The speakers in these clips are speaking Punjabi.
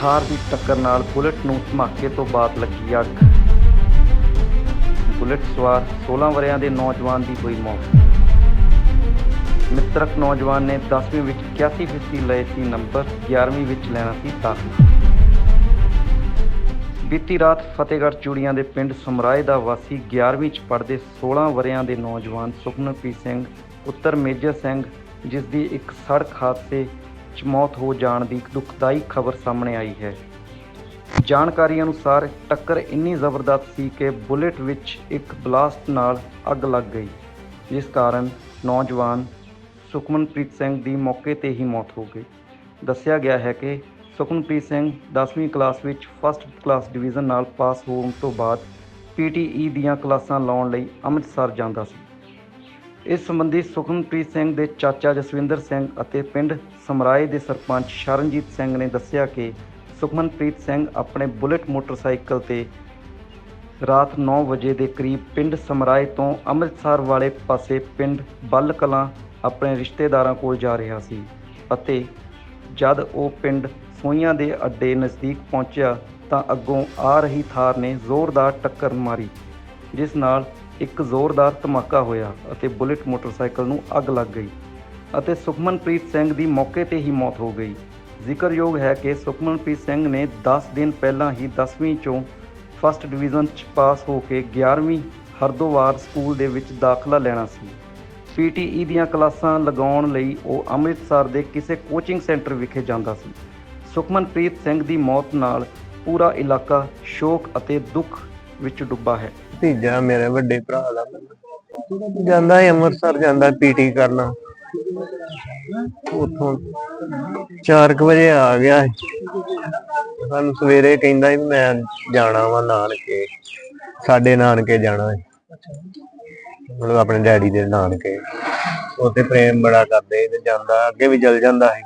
ਥਾਰ ਦੀ ਟੱਕਰ ਨਾਲ ਬੁਲਟ ਨੂੰ ਧਮਾਕੇ ਤੋਂ ਬਾਅਦ ਲੱਗੀ ਅੱਗ। ਬੁਲਟ ਸਵਾਰ 16 ਵਰਿਆਂ ਦੇ ਨੌਜਵਾਨ ਦੀ ਹੋਈ ਮੌਤ। ਮਿੱਤਰਕ ਨੌਜਵਾਨ ਨੇ 10ਵੀਂ ਵਿੱਚ 81 ਫੀਸਦੀ ਲਏ ਸੀ ਨੰਬਰ 11ਵੀਂ ਵਿੱਚ ਲੈਣਾ ਸੀ ਦਾਖਲਾ। ਬੀਤੀ ਰਾਤ ਫਤਿਹਗੜ੍ਹ ਚੂੜੀਆਂ ਦੇ ਪਿੰਡ ਸਮਰਾਏ ਦਾ ਵਾਸੀ 11ਵੀਂ ਚ ਪੜ੍ਹਦੇ 16 ਵਰਿਆਂ ਦੇ ਨੌਜਵਾਨ ਸੁਖਨਪ੍ਰੀਤ ਸਿੰਘ, ਉੱਤਰ ਮੇਜਰ ਸਿੰਘ ਜਿਸ ਦੀ ਇੱਕ ਸੜਕ ਹਾਦਸੇ 'ਚ ਮੌਤ ਹੋ ਜਾਣ ਦੀ ਦੁਖਦਾਈ ਖਬਰ ਸਾਹਮਣੇ ਆਈ ਹੈ। ਜਾਣਕਾਰੀ ਅਨੁਸਾਰ ਟੱਕਰ ਇੰਨੀ ਜ਼ਬਰਦਸਤ ਸੀ ਕਿ ਬੁਲੇਟ ਵਿੱਚ ਇੱਕ ਬਲਾਸਟ ਨਾਲ ਅੱਗ ਲੱਗ ਗਈ। ਜਿਸ ਕਾਰਨ ਨੌਜਵਾਨ ਸੁਖਮਨਪ੍ਰੀਤ ਸਿੰਘ ਦੀ ਮੌਕੇ ਤੇ ਹੀ ਮੌਤ ਹੋ ਗਈ। ਦੱਸਿਆ ਗਿਆ ਹੈ ਕਿ ਸੁਖਮਨਪ੍ਰੀਤ ਸਿੰਘ 10ਵੀਂ ਕਲਾਸ ਵਿੱਚ ਫਸਟ ਕਲਾਸ ਡਿਵੀਜ਼ਨ ਨਾਲ ਪਾਸ ਹੋਣ ਤੋਂ ਬਾਅਦ ਪੀਟੀਈ ਦੀਆਂ ਕਲਾਸਾਂ ਲਾਉਣ ਲਈ ਅੰਮ੍ਰਿਤਸਰ ਜਾਂਦਾ ਸੀ। ਇਸ ਸੰਬੰਧੀ ਸੁਖਮਨਪ੍ਰੀਤ ਸਿੰਘ ਦੇ ਚਾਚਾ ਜਸਵਿੰਦਰ ਸਿੰਘ ਅਤੇ ਪਿੰਡ ਸਮਰਾਏ ਦੇ ਸਰਪੰਚ ਸ਼ਰਨਜੀਤ ਸਿੰਘ ਨੇ ਦੱਸਿਆ ਕਿ ਸੁਖਮਨਪ੍ਰੀਤ ਸਿੰਘ ਆਪਣੇ ਬੁਲਟ ਮੋਟਰਸਾਈਕਲ ਤੇ ਰਾਤ 9 ਵਜੇ ਦੇ ਕਰੀਬ ਪਿੰਡ ਸਮਰਾਏ ਤੋਂ ਅੰਮ੍ਰਿਤਸਰ ਵਾਲੇ ਪਾਸੇ ਪਿੰਡ ਬੱਲ ਕਲਾਂ ਆਪਣੇ ਰਿਸ਼ਤੇਦਾਰਾਂ ਕੋਲ ਜਾ ਰਿਹਾ ਸੀ ਅਤੇ ਜਦ ਉਹ ਪਿੰਡ ਸੋਈਆਂ ਦੇ ਅੱਡੇ ਨਜ਼ਦੀਕ ਪਹੁੰਚਿਆ ਤਾਂ ਅੱਗੋਂ ਆ ਰਹੀ ਥਾਰ ਨੇ ਜ਼ੋਰਦਾਰ ਟੱਕਰ ਮਾਰੀ, ਜਿਸ ਨਾਲ ਇੱਕ ਜ਼ੋਰਦਾਰ ਧਮਾਕਾ ਹੋਇਆ ਅਤੇ ਬੁਲੇਟ ਮੋਟਰਸਾਈਕਲ ਨੂੰ ਅੱਗ ਲੱਗ ਗਈ ਅਤੇ ਸੁਖਮਨਪ੍ਰੀਤ ਸਿੰਘ ਦੀ ਮੌਕੇ ਤੇ ਹੀ ਮੌਤ ਹੋ ਗਈ। ਜ਼ਿਕਰਯੋਗ ਹੈ ਕਿ ਸੁਖਮਨਪ੍ਰੀਤ ਸਿੰਘ ਨੇ 10 ਦਿਨ ਪਹਿਲਾਂ ਹੀ 10ਵੀਂ ਚੋਂ ਫਸਟ ਡਿਵੀਜ਼ਨ ਚ ਪਾਸ ਹੋ ਕੇ 11ਵੀਂ ਹਰਦੋਵਾਰ ਸਕੂਲ ਦੇ ਵਿੱਚ ਦਾਖਲਾ ਲੈਣਾ ਸੀ। ਪੀਟੀਈ ਦੀਆਂ ਕਲਾਸਾਂ ਲਗਾਉਣ ਲਈ ਉਹ ਅੰਮ੍ਰਿਤਸਰ ਦੇ ਕਿਸੇ ਕੋਚਿੰਗ ਸੈਂਟਰ ਵਿਖੇ ਜਾਂਦਾ ਸੀ। ਸੁਖਮਨਪ੍ਰੀਤ ਸਿੰਘ ਦੀ ਮੌਤ ਨਾਲ ਪੂਰਾ ਇਲਾਕਾ ਸ਼ੋਕ ਅਤੇ ਦੁੱਖ ਵਿੱਚ ਡੁੱਬਾ ਹੈ। ਭਤੀਜਾ ਮੇਰੇ ਵੱਡੇ ਭਰਾ ਦਾ। ਜਾਂਦਾ ਹੈ ਅੰਮ੍ਰਿਤਸਰ, ਜਾਂਦਾ ਪੀਟੀ ਕਰਨਾ। ਉਥੋਂ 4 ਵਜੇ ਆ ਗਿਆ ਸੀ। ਸਾਨੂੰ ਸਵੇਰੇ ਕਹਿੰਦਾ ਸੀ ਵੀ ਮੈਂ ਜਾਣਾ ਵਾ ਨਾਨਕੇ। ਸਾਡੇ ਨਾਨਕੇ ਜਾਣਾ ਹੈ ਮਤਲਬ ਆਪਣੇ ਡੈਡੀ ਦੇ ਨਾਨਕੇ। ਉੱਥੇ ਪ੍ਰੇਮ ਬੜਾ ਕਰਦੇ ਤੇ ਜਾਂਦਾ, ਅੱਗੇ ਵੀ ਜਲ ਜਾਂਦਾ ਸੀ।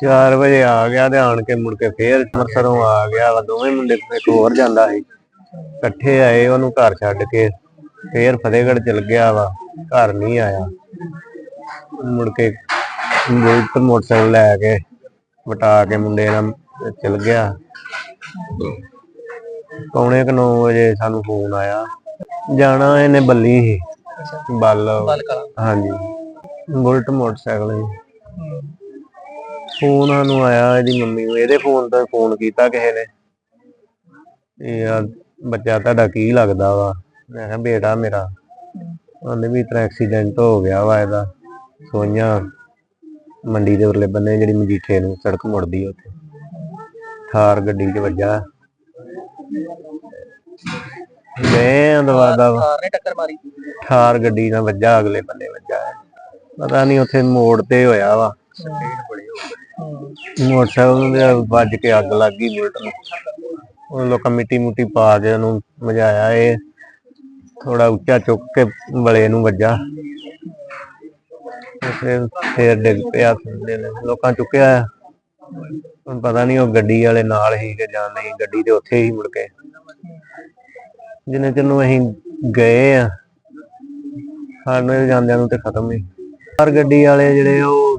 4 ਵਜੇ ਆ ਗਿਆ ਤੇ ਆਣ ਕੇ ਮੁੜ ਕੇ ਫੇਰ ਅੰਮ੍ਰਿਤਸਰੋਂ ਆ ਗਿਆ ਵਾ ਦੋਵੇਂ ਮੁੰਡੇ ਇੱਕ ਹੋਰ ਜਾਂਦਾ ਸੀ। ਇਕੱਠੇ ਆਏ ਉਹਨੂੰ ਘਰ ਛੱਡ ਕੇ ਫੇਰ ਫਤਿਹਗੜ੍ਹ ਚਲ ਗਿਆ ਵਾ ਘਰ ਨਹੀਂ ਆਇਆ। ਮੁੜ ਕੇ ਬੁਲਟ ਮੋਟਰਸਾਈਕਲ ਲੈ ਕੇ ਵਟਾ ਕੇ ਮੁੰਡੇ ਨਾਲ ਚਲ ਗਿਆ। ਪੌਣੇ ਕੁ 9 ਵਜੇ ਸਾਨੂੰ ਫੋਨ ਆਇਆ। ਜਾਣਾ ਇਹਨੇ ਬੱਲੀ ਸੀ। ਬੱਲ ਹਾਂਜੀ। ਬੁਲਟ ਮੋਟਰਸਾਈਕਲ ਸੀ। ਫੋਨ ਸਾਨੂੰ ਆਇਆ ਇਹਦੀ ਮੰਮੀ ਨੂੰ ਇਹਦੇ ਫੋਨ ਤੋਂ ਫੋਨ ਕੀਤਾ ਕਿਸੇ ਨੇ। ਇਹ ਆ ਬੱਚਾ ਤੁਹਾਡਾ ਕੀ ਲੱਗਦਾ ਵਾ? ਮੈਂ ਕਿਹਾ ਬੇਟਾ ਮੇਰਾ ਉਹਨੇ ਵੀ ਤਰ੍ਹਾਂ ਐਕਸੀਡੈਂਟ ਹੋ ਗਿਆ ਵਾ ਇਹਦਾ। ਸੋਈਆਂ ਮੰਡੀ ਦੇ ਉਰਲੇ ਬੰਨੇ ਜਿਹੜੀ ਮਜੀਠੇ ਨੂੰ ਸੜਕ ਮੁੜਦੀ ਉੱਥੇ। ਥਾਰ ਗੱਡੀ 'ਚ ਵੱਜਾ। ਮੈਂ ਦਵਾ ਦਾ ਕਾਰ ਨੇ ਟੱਕਰ ਮਾਰੀ। ਥਾਰ ਗੱਡੀ ਨਾਲ ਵੱਜਾ ਅਗਲੇ ਬੰਨੇ ਵੱਜਾ। ਪਤਾ ਨਹੀਂ ਉੱਥੇ ਮੋੜ ਤੇ ਹੋਇਆ ਵਾ। ਮੋਟਰਸਾਈਕਲ ਦੇ ਵੱਜ ਕੇ ਅੱਗ ਲੱਗ ਗਈ ਬੁਲਟ ਨੂੰ। ਉਹ ਲੋਕਾਂ ਮਿੱਟੀ ਮੁੱਟੀ ਪਾ ਕੇ ਉਹਨੂੰ ਮਜਾਇਆ ਇਹ। ਥੋੜਾ ਉੱਚਾ ਚੁੱਕ ਕੇ ਬਲੇ ਨੂੰ ਵੱਜਾ। ਫਿਰ, ਫੇਰ ਡਿੱਗ ਪਿਆ ਥੱਲੇ ਨੂੰ। ਲੋਕਾਂ ਚੁੱਕਿਆ ਹੁਣ ਪਤਾ ਨਹੀਂ ਉਹ ਗੱਡੀ ਵਾਲੇ ਨਾਲ ਹੀ ਕਿ ਜਾਂ ਨਹੀਂ, ਗੱਡੀ ਤੇ ਉੱਥੇ ਹੀ ਮੁੜ ਕੇ। ਜਿੰਨੇ ਚਿਰ ਨੂੰ ਅਸੀਂ ਗਏ ਆ ਸਾਨੂੰ ਜਾਂਦਿਆਂ ਨੂੰ ਤੇ ਖਤਮ ਹੀ। ਪਰ ਗੱਡੀ ਵਾਲੇ ਜਿਹੜੇ ਉਹ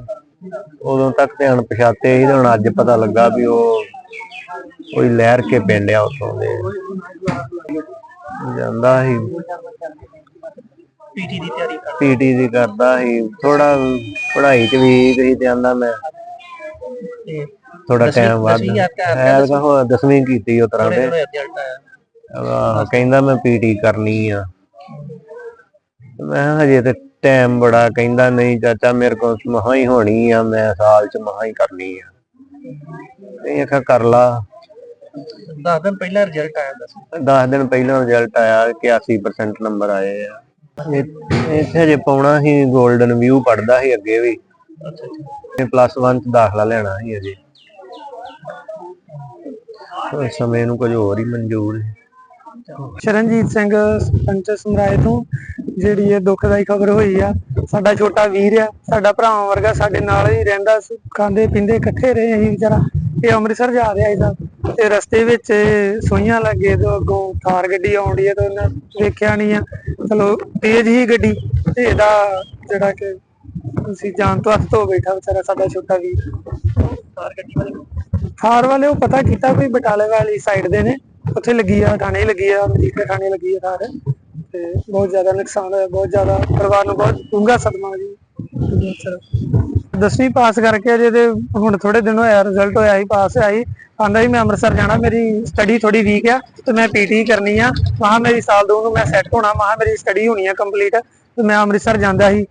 ਉਦੋਂ ਤੱਕ ਤੇ ਅਣਪਛਾਤੇ ਸੀ ਤੇ ਹੁਣ ਅੱਜ ਪਤਾ ਲੱਗਾ ਵੀ ਉਹ ਕੋਈ ਲਹਿਰ ਕੇ ਪਿੰਡ ਆ ਉੱਥੋਂ ਦੇ। ਜਾਂਦਾ ਸੀ। ਪੀਟੀ ਦੀ ਤਿਆਰੀ ਕਰ ਪੀਟੀ ਦੀ ਕਰਦਾ ਸੀ। ਥੋੜਾ ਪੜ੍ਹਾਈ ਚ ਵੀ ਗਈ ਤੇ ਆਂਦਾ ਮੈਂ। ਥੋੜਾ ਟਾਈਮ ਵੱਧ। ਦਸਵੀਂ ਯਾਦ ਕਰ- ਐ ਤਾਂ ਹੋ ਦਸਵੀਂ ਕੀਤੀ ਉਹ ਤਰ੍ਹਾਂ ਦੇ। ਕਹਿੰਦਾ ਮੈਂ ਪੀਟੀ ਕਰਨੀ ਆ। ਮੈਂ ਹਜੇ ਤੇ ਟਾਈਮ ਬੜਾ ਕਹਿੰਦਾ ਨਹੀਂ ਚਾਚਾ ਮੇਰੇ ਕੋਲ ਮਹਾ ਹੀ ਹੋਣੀ ਆ ਮੈਂ ਸਾਲ ਚ ਮਹਾ ਹੀ ਕਰਨੀ ਆ। ਇਹ ਆਖਿਆ ਕਰ ਲਾ। 10 ਦਿਨ ਪਹਿਲਾਂ ਰਿਜ਼ਲਟ ਆਇਆ ਦੱਸ। 10 ਦਿਨ ਪਹਿਲਾਂ ਰਿਜ਼ਲਟ ਆਇਆ ਕਿ 80% ਨੰਬਰ ਆਏ ਆ। ਇੱਥੇ ਜੇ ਪਾਉਣਾ ਸੀ 골ਡਨ ਵਿਊ ਪੜਦਾ ਸੀ ਅੱਗੇ ਵੀ। ਅੱਛਾ ਪਲੱਸ 1 ਚ ਦਾਖਲਾ ਲੈਣਾ ਸੀ ਅਜੇ ਸਮੇਂ ਨੂੰ ਕੁਝ ਹੋਰ ਹੀ ਮਨਜ਼ੂਰ ਸੀ। ਸ਼ਰਨਜੀਤ ਸਿੰਘ ਸਰਪੰਚ ਸਮਰਾਏ ਤੋਂ ਜਿਹੜੀ ਇਹ ਦੁਖਦਾਈ ਖਬਰ ਹੋਈ ਆ ਸਾਡਾ ਛੋਟਾ ਵੀਰ ਆ ਸਾਡਾ ਭਰਾਵਾਂ ਵਰਗਾ ਸਾਡੇ ਨਾਲ ਹੀ ਰਹਿੰਦਾ ਸੀ ਖਾਂਦੇ ਪੀਂਦੇ ਇਕੱਠੇ ਰਹੇ ਅਸੀਂ ਵਿਚਾਰਾ ਇਹ ਅੰਮ੍ਰਿਤਸਰ ਜਾ ਰਿਹਾ ਇਹਦਾ ਤੇ ਰਸਤੇ ਵਿੱਚ ਸੋਈਆਂ ਲੱਗੇ ਤੋਂ ਅੱਗੋਂ ਥਾਰ ਗੱਡੀ ਆਉਂਦੀ ਹੈ ਤੇ ਉਹਨੇ ਵੇਖਿਆ ਨਹੀਂ ਆ ਚਲੋ ਤੇਜ਼ ਹੀ ਗੱਡੀ ਤੇ ਇਹਦਾ ਜਿਹੜਾ ਕਿ ਤੁਸੀਂ ਜਾਨ ਤੋਂ ਹੱਥ ਧੋ ਬੈਠਾ ਵਿਚਾਰਾ ਸਾਡਾ ਛੋਟਾ ਵੀਰ। ਕਾਰ ਗੱਡੀ ਵਾਲੇ ਥਾਰ ਵਾਲੇ ਉਹ ਪਤਾ ਕੀਤਾ ਕੋਈ ਬਟਾਲੇ ਵਾਲੀ ਸਾਈਡ ਦੇ ਨੇ ਉੱਥੇ ਲੱਗੀ ਆ ਥਾਣੇ ਲੱਗੀ ਆ ਮਜੀਠਾ ਥਾਣੇ ਲੱਗੀ ਆ ਥਾਰ। ਤੇ ਬਹੁਤ ਜ਼ਿਆਦਾ ਨੁਕਸਾਨ ਹੋਇਆ, ਬਹੁਤ ਜ਼ਿਆਦਾ ਪਰਿਵਾਰ ਨੂੰ ਬਹੁਤ ਡੂੰਘਾ ਸਦਮਾ ਜੀ। ਦਸਵੀਂ ਪਾਸ ਕਰਕੇ ਅਜੇ ਹੁਣ ਥੋੜੇ ਦਿਨ ਹੋਇਆ ਰਿਜ਼ਲਟ ਹੋਇਆ ਸੀ, ਪਾਸ ਹੋਇਆ ਆਂਦਾ ਸੀ ਮੈਂ ਅੰਮ੍ਰਿਤਸਰ ਜਾਣਾ, ਮੇਰੀ ਸਟੱਡੀ ਥੋੜੀ ਵੀਕ ਆ, ਤੇ ਮੈਂ ਪੀਟੀ ਕਰਨੀ ਆ। ਮਹਾ ਮੇਰੀ ਸਾਲ ਦੋ ਨੂੰ ਮੈਂ ਸੈੱਟ ਹੋਣਾ ਮਹਾ ਮੇਰੀ ਸਟੱਡੀ ਹੋਣੀ ਆ ਕੰਪਲੀਟ ਤੇ ਮੈਂ ਅੰਮ੍ਰਿਤਸਰ ਜਾਂਦਾ ਸੀ,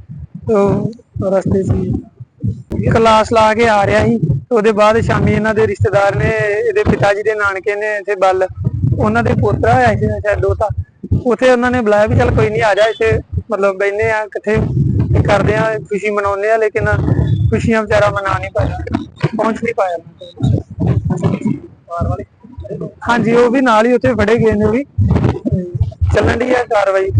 ਤੇ ਰਸਤੇ 'ਚ ਕਲਾਸ ਲਾ ਕੇ ਆ ਰਿਹਾ ਸੀ, ਤੇ ਉਹਦੇ ਬਾਅਦ ਸ਼ਾਮੀ ਇਹਨਾਂ ਦੇ ਰਿਸ਼ਤੇਦਾਰ ਨੇ, ਇਹਦੇ ਪਿਤਾ ਜੀ ਦੇ ਨਾਨਕੇ ਨੇ, ਇੱਥੇ ਬੱਲ, ਉਹਨਾਂ ਦੇ ਪੋਤਰਾ ਹੋਇਆ ਸੀ, ਸ਼ਾਇਦ ਦੋਤਾ। ਉਥੇ ਉਹਨਾਂ ਨੇ ਬੁਲਾਇਆ ਵੀ ਚੱਲ ਕੋਈ ਨਹੀਂ ਆ ਜਾ ਇੱਥੇ। ਮਤਲਬ ਬੈਠਨੇ ਆ ਇਕੱਠੇ ਕਰਦੇ ਆ ਖੁਸ਼ੀ ਮਨਾਉਂਦੇ ਆ ਲੇਕਿਨ ਖੁਸ਼ੀਆਂ ਵਿਚਾਰਾ ਮਨਾ ਨਹੀਂ ਪਾਇਆ ਪਹੁੰਚ ਨਹੀਂ ਪਾਇਆ। ਹਾਂਜੀ ਉਹ ਵੀ ਨਾਲ ਹੀ ਉੱਥੇ ਫੜੇ ਗਏ ਨੇ ਵੀ। ਚੱਲਣ ਦੀ ਆ ਕਾਰਵਾਈ।